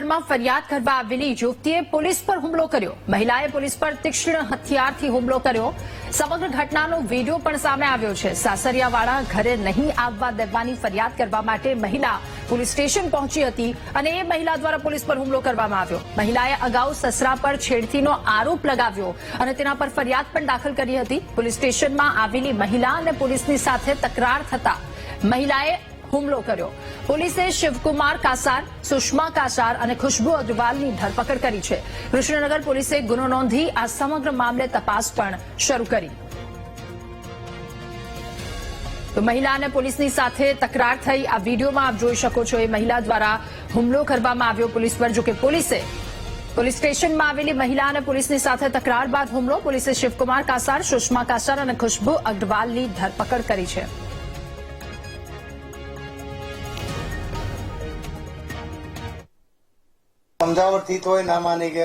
સુરેન્દ્રનગરમાં ફરિયાદ કરવા આવેલી યુવતીએ પોલીસ પર હુમલો કર્યો. મહિલાએ પોલીસ પર તીક્ષ્ણ હથિયારથી હુમલો કર્યો. સમગ્ર ઘટનાનો વીડિયો પણ સામે આવ્યો છે. સાસરિયાવાળા ઘરે નહીં આવવા દેવાની ફરિયાદ કરવા માટે મહિલા પોલીસ સ્ટેશન પહોંચી હતી અને એ મહિલા દ્વારા પોલીસ પર હુમલો કરવામાં આવ્યો. મહિલાએ અગાઉ સસરા પર છેડતીનો આરોપ લગાવ્યો અને તેના પર ફરિયાદ પણ દાખલ કરી હતી. પોલીસ સ્ટેશનમાં આવેલી મહિલા અને પોલીસની સાથે તકરાર થતા મહિલાએ હુમલો કર્યો. પોલીસે શિવકુમાર કાસાર, સુષ્મા કાસાર અને ખુશ્બુ અગ્રવાલની ધરપકડ કરી છે. કૃષ્ણનગર પોલીસે ગુનો નોંધી આ સમગ્ર મામલે તપાસ પણ શરૂ કરી. તો મહિલા અને પોલીસની સાથે તકરાર થઈ. આ વિડીયોમાં આપ જોઈ શકો છો એ મહિલા દ્વારા હુમલો કરવામાં આવ્યો પોલીસ પર, જોકે પોલીસે પોલીસ સ્ટેશનમાં આવેલી મહિલા અને પોલીસની સાથે તકરાર બાદ હુમલો પોલીસે શિવકુમાર કાસાર, સુષ્મા કાસાર અને ખુશ્બુ અગ્રવાલની ધરપકડ કરી છે. સમજાવટથી તોય ના માની કે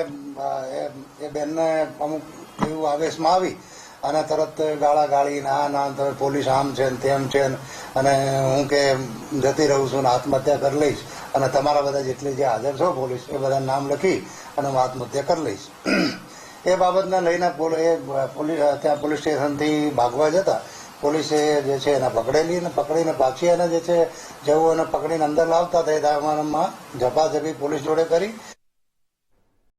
એ- બેનને અમુક એવું આવેશમાં આવી અને તરત ગાળા ગાળી ના ના પોલીસ આમ છે ને તેમ છે અને હું કે જતી રહું છું ને આત્મહત્યા કરી લઈશ અને તમારા બધા જેટલી જે હાજર છો પોલીસ એ બધા નામ લખી અને હું આત્મહત્યા કરી લઈશ. એ બાબતને લઈને એ પોલીસ ત્યાં પોલીસ સ્ટેશનથી ભાગવા જતા પોલીસે જે છે એને પકડેલી અને પકડીને પાછી એને જે છે જેવું એને પકડીને અંદર લાવતા એ અમારામાં ઝપાઝપી પોલીસ જોડે કરી.